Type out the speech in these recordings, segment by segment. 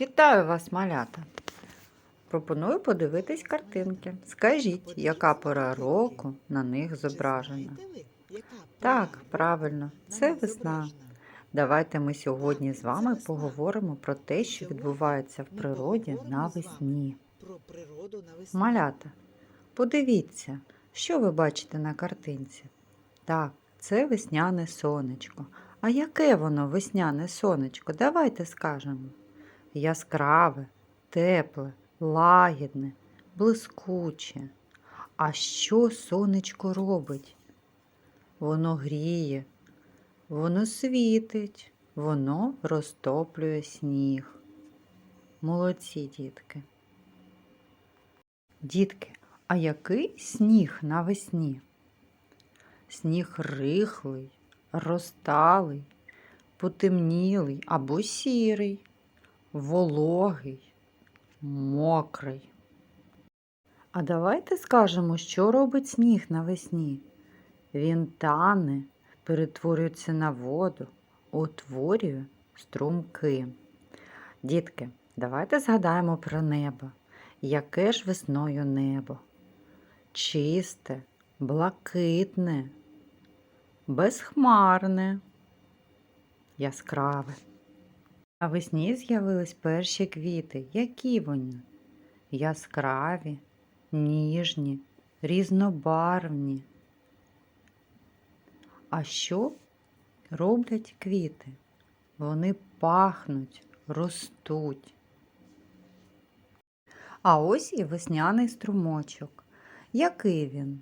Вітаю вас, малята! Пропоную подивитись картинки. Скажіть, яка пора року на них зображена? Так, правильно, це весна. Давайте ми сьогодні з вами поговоримо про те, що відбувається в природі навесні. Малята, подивіться, що ви бачите на картинці. Так, це весняне сонечко. А яке воно весняне сонечко? Давайте скажемо. Яскраве, тепле, лагідне, блискуче. А що сонечко робить? Воно гріє, воно світить, воно розтоплює сніг. Молодці, дітки. Дітки, а який сніг навесні? Сніг рихлий, розталий, потемнілий або сірий, вологий, мокрий. А давайте скажемо, що робить сніг навесні. Він тане, перетворюється на воду, утворює струмки. Дітки, давайте згадаємо про небо. Яке ж весною небо? Чисте, блакитне, безхмарне, яскраве. Навесні з'явились перші квіти. Які вони? Яскраві, ніжні, різнобарвні. А що роблять квіти? Вони пахнуть, ростуть. А ось і весняний струмочок. Який він?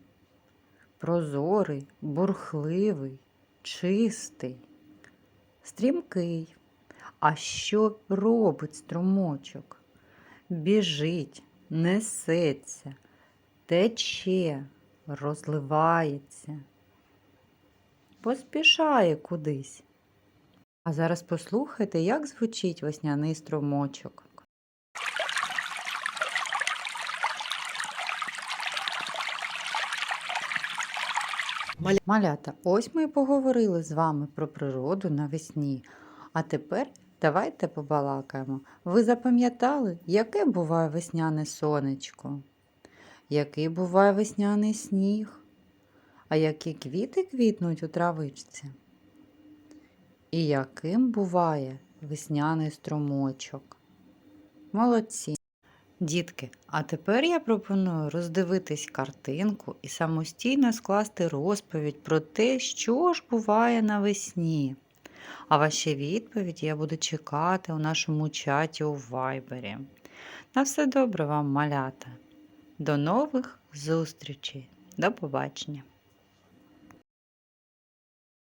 Прозорий, бурхливий, чистий, стрімкий. А що робить струмочок? Біжить, несеться, тече, розливається, поспішає кудись. А зараз послухайте, як звучить весняний струмочок. Малята, ось ми і поговорили з вами про природу навесні. А тепер давайте побалакаємо. Ви запам'ятали, яке буває весняне сонечко? Який буває весняний сніг? А які квіти квітнуть у травичці? І яким буває весняний струмочок? Молодці! Дітки, а тепер я пропоную роздивитись картинку і самостійно скласти розповідь про те, що ж буває навесні. А ваші відповіді я буду чекати у нашому чаті у Вайбері. На все добре вам, малята. До нових зустрічей. До побачення!